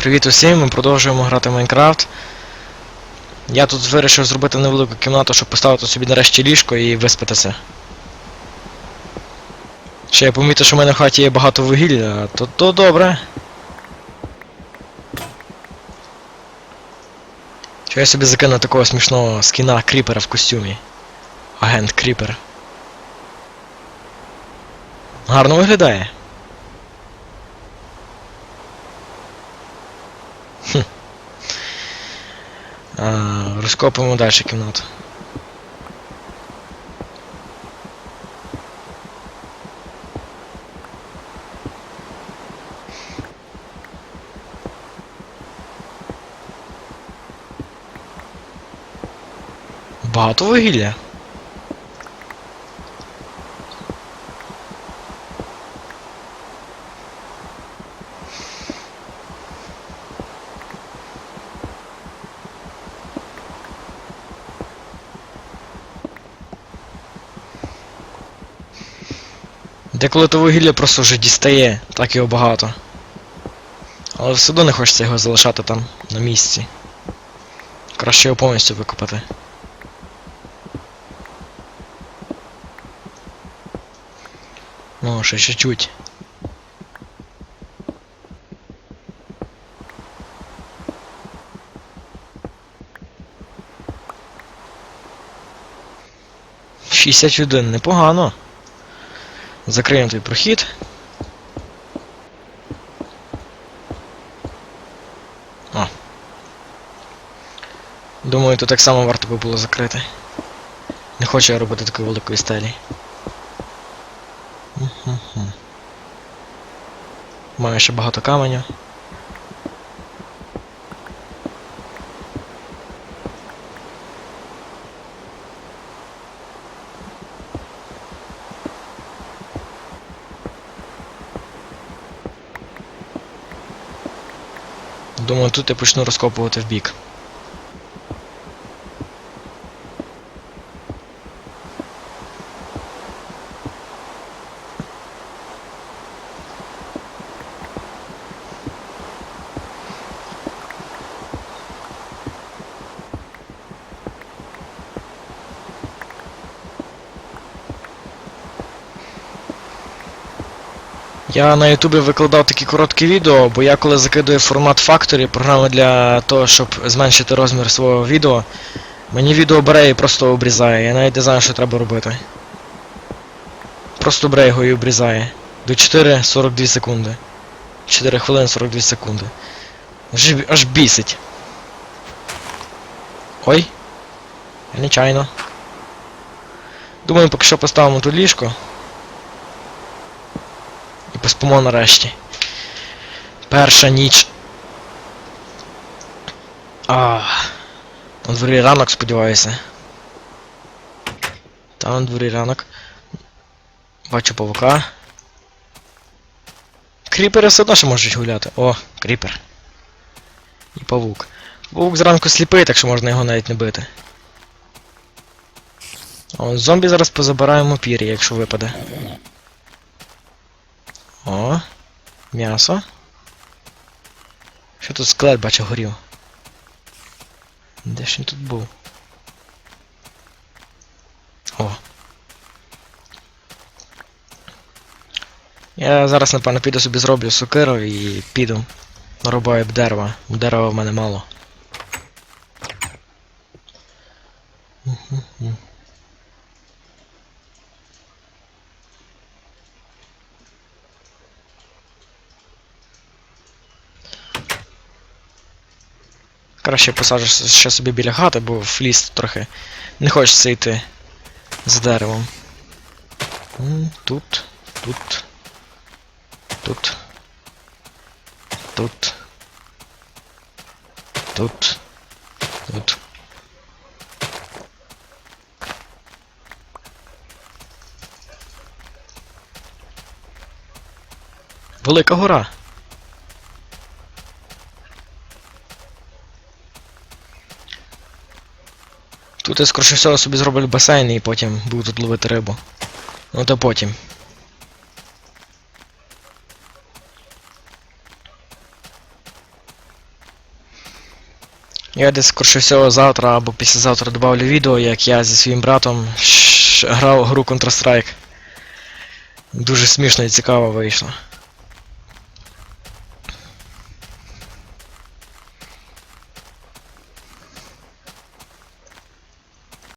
Привіт усім, ми продовжуємо грати в Майнкрафт. Я тут вирішив зробити невелику кімнату, щоб поставити собі нарешті ліжко і виспатися. Ще я помітив, що в мене в хаті є багато вугілля, то, то добре. Що я собі закину такого смішного скіна кріпера в костюмі. Агент Кріпер. Гарно виглядає. Розкопуємо далі кімнату. Багато вугілля. Деколи то вугілля просто вже дістає, так його багато. Але все одно не хочеться його залишати там, на місці. Краще його повністю викопати. Ну, ще чуть-чуть. Шістдесят один, непогано. Закриємо той прохід. О. Думаю, тут так само варто би було закрити. Не хочу я робити такої великої стелі. Маю ще багато каменю. Думаю, тут я почну розкопувати в бік. Я на Ютубі викладав такі короткі відео, бо я коли закидую формат Factory, програми для того, щоб зменшити розмір свого відео, мені відео бере і просто обрізає. Я навіть не знаю, що треба робити. Просто бере його і обрізає. До 4.42 секунди. 4 хвилини 42 секунди. Аж, аж бісить. Ой. Нечайно. Думаю, поки що поставимо тут ліжко. І поспимо нарешті. Перша ніч. А. На дворі ранок, сподіваюся. Там на дворі ранок. Бачу павука. Кріпери все одно ще можуть гуляти. О, кріпер. І павук. Павук зранку сліпий, так що можна його навіть не бити. От зомбі зараз позабираємо пір'я, якщо випаде. О, м'ясо. Що тут скелет бачу горів? Де ж він тут був? О. Я зараз, напевно, піду собі зроблю сокиру і піду. Нарубаю б дерева. Дерева в мене мало. Краще посаджу ще собі біля хати, бо в ліс трохи не хочеться йти з деревом. М, Тут, тут, тут, тут, тут, тут. Велика гора. Я скоріше всього собі зроблю басейн і потім буду тут ловити рибу. Ну то потім. Я десь скорше всього завтра або післязавтра добавлю відео, як я зі своїм братом грав гру Counter-Strike. Дуже смішно і цікаво вийшло.